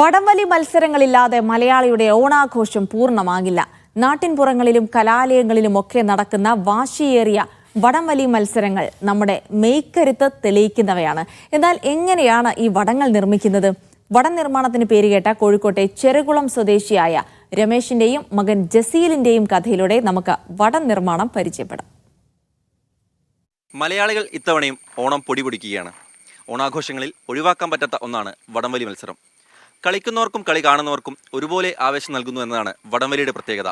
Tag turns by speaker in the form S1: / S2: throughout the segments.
S1: വടംവലി മത്സരങ്ങളില്ലാതെ മലയാളിയുടെ ഓണാഘോഷം പൂർണമാകില്ല. നാട്ടിൻപുറങ്ങളിലും കലാലയങ്ങളിലും ഒക്കെ നടക്കുന്ന വാശിയേറിയ വടംവലി മത്സരങ്ങൾ നമ്മുടെ മെയ്ക്കരുത്ത് തെളിയിക്കുന്നവയാണ്. എന്നാൽ എങ്ങനെയാണ് ഈ വടങ്ങൾ നിർമ്മിക്കുന്നത്? വടം നിർമ്മാണത്തിന് പേരുകേട്ട കോഴിക്കോട്ടെ ചെറുകുളം സ്വദേശിയായ രമേശിന്റെയും മകൻ ജസീലിന്റെയും കഥയിലൂടെ നമുക്ക് വടം നിർമ്മാണം പരിചയപ്പെടാം.
S2: മലയാളികൾ ഇത്തവണയും ഓണം പൊടിപൊടിക്കുകയാണ് ഓണാഘോഷങ്ങളിൽ ഒഴിവാക്കാൻ പറ്റാത്ത ഒന്നാണ് വടംവലി മത്സരം. കളിക്കുന്നവർക്കും കളി കാണുന്നവർക്കും ഒരുപോലെ ആവേശം നൽകുന്നു എന്നതാണ് വടംവലിയുടെ പ്രത്യേകത.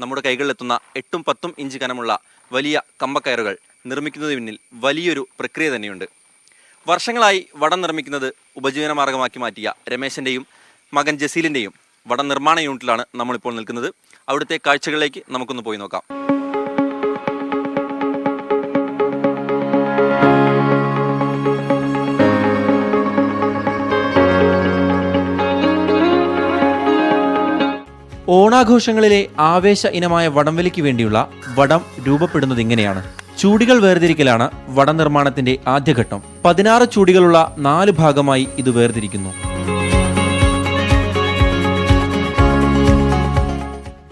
S2: നമ്മുടെ കൈകളിലെത്തുന്ന എട്ടും പത്തും ഇഞ്ച് കനമുള്ള വലിയ കമ്പക്കയറുകൾ നിർമ്മിക്കുന്നതിന് പിന്നിൽ വലിയൊരു പ്രക്രിയ തന്നെയുണ്ട്. വർഷങ്ങളായി വടം നിർമ്മിക്കുന്നത് ഉപജീവന മാർഗമാക്കി മാറ്റിയ രമേശന്റെയും മകൻ ജസീലിന്റെയും വടം നിർമ്മാണ യൂണിറ്റിലാണ് നമ്മളിപ്പോൾ നിൽക്കുന്നത്. അവിടുത്തെ കാഴ്ചകളിലേക്ക് നമുക്കൊന്ന് പോയി നോക്കാം. ഓണാഘോഷങ്ങളിലെ ആവേശ ഇനമായ വടംവലിക്ക് വേണ്ടിയുള്ള വടം രൂപപ്പെടുന്നത് ഇങ്ങനെയാണ്. ചൂടികൾ വേർതിരിക്കലാണ് വടം നിർമ്മാണത്തിന്റെ ആദ്യഘട്ടം. പതിനാറ് ചൂടികളുള്ള നാല് ഭാഗമായി ഇത് വേർതിരിക്കുന്നു.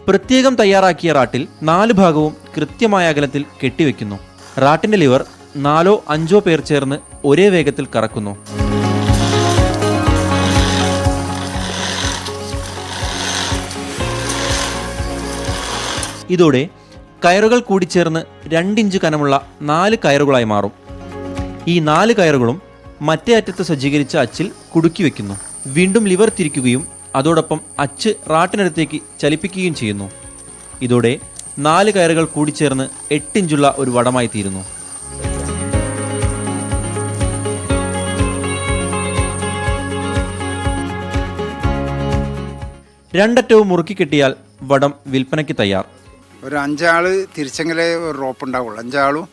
S2: പ്രത്യേകം തയ്യാറാക്കിയ റാട്ടിൽ നാല് ഭാഗവും കൃത്യമായ അകലത്തിൽ കെട്ടിവെക്കുന്നു. റാട്ടിന്റെ ലിവർ നാലോ അഞ്ചോ പേർ ചേർന്ന് ഒരേ വേഗത്തിൽ കറക്കുന്നു. ഇതോടെ കയറുകൾ കൂടി ചേർന്ന് രണ്ടിഞ്ച് കനമുള്ള നാല് കയറുകളായി മാറും. ഈ നാല് കയറുകളും മറ്റേ അറ്റത്ത് സജ്ജീകരിച്ച അച്ചിൽ കുടുക്കി വെക്കുന്നു. വീണ്ടും ലിവർ തിരിക്കുകയും അതോടൊപ്പം അച്ച് റാട്ടിനടുത്തേക്ക് ചലിപ്പിക്കുകയും ചെയ്യുന്നു. ഇതോടെ നാല് കയറുകൾ കൂടി കൂടിച്ചേർന്ന് എട്ടിഞ്ചുള്ള ഒരു വടമായി തീരുന്നു. രണ്ടറ്റവും മുറുക്കി കെട്ടിയാൽ വടം വിൽപ്പനയ്ക്ക് തയ്യാർ.
S3: ഒരു അഞ്ചാൾ തിരിച്ചെങ്കിലേ ഒരു റോപ്പ് ഉണ്ടാവുള്ളൂ. അഞ്ചാളും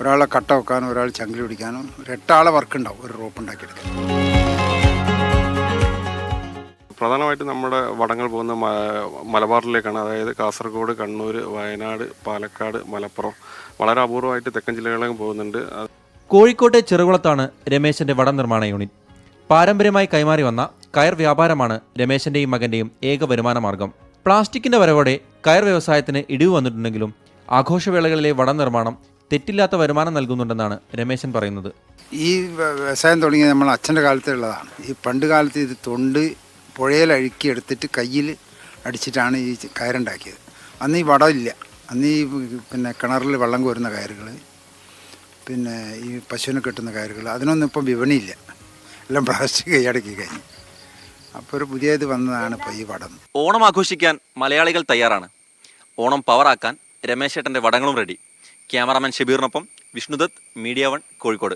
S3: ഒരാളെ കട്ട വെക്കാനും ഒരാൾ ചങ്കിലി പിടിക്കാനും ഒരു എട്ടാളെ വർക്ക് ഉണ്ടാവും ഒരു റോപ്പ് ഉണ്ടാക്കിയെടുക്കാൻ.
S4: പ്രധാനമായിട്ടും നമ്മുടെ വടങ്ങൾ പോകുന്ന മലബാറിലേക്കാണ്. അതായത് കാസർഗോഡ് കണ്ണൂർ വയനാട് പാലക്കാട് മലപ്പുറം. വളരെ അപൂർവമായിട്ട് തെക്കൻ ജില്ലകളിലേക്ക് പോകുന്നുണ്ട്.
S2: കോഴിക്കോട്ടെ ചെറുകുളത്താണ് രമേശന്റെ വടം നിർമ്മാണ യൂണിറ്റ്. പാരമ്പര്യമായി കൈമാറി വന്ന കയർ വ്യാപാരമാണ് രമേശന്റെയും മകന്റെയും ഏക വരുമാന മാർഗം. പ്ലാസ്റ്റിക്കിന്റെ വരവോടെ കയർ വ്യവസായത്തിന് ഇടിവ് വന്നിട്ടുണ്ടെങ്കിലും ആഘോഷവേളകളിലെ വട നിർമ്മാണം തെറ്റില്ലാത്ത വരുമാനം നൽകുന്നുണ്ടെന്നാണ് രമേശൻ പറയുന്നത്.
S3: ഈ വ്യവസായം തുടങ്ങിയത് നമ്മൾ അച്ഛന്റെ കാലത്തുള്ളതാണ് ഈ പണ്ട് കാലത്ത് ഇത് തൊണ്ട് പുഴയിൽ അഴുക്കി എടുത്തിട്ട് കയ്യിൽ അടിച്ചിട്ടാണ് ഈ കയറുണ്ടാക്കിയത്. അന്ന് ഈ വടമില്ല അന്ന് ഈ പിന്നെ കിണറിൽ വെള്ളം കോരുന്ന കയറുകൾ പിന്നെ ഈ പശുവിനെ കെട്ടുന്ന കയറുകൾ അതിനൊന്നും ഇപ്പം വിപണിയില്ല. എല്ലാം പ്ലാസ്റ്റിക് കൈയടക്കി കഴിഞ്ഞു. അപ്പോൾ ഒരു പുതിയത് വന്നതാണ് ഇപ്പോൾ ഈ വടം.
S2: ഓണം ആഘോഷിക്കാൻ മലയാളികൾ തയ്യാറാണ്. ഓണം പവറാക്കാൻ രമേശേട്ടന്റെ വടങ്ങളും റെഡി ക്യാമറാമാൻ ഷബീറിനൊപ്പം വിഷ്ണുദത്ത് മീഡിയ വൺ കോഴിക്കോട്.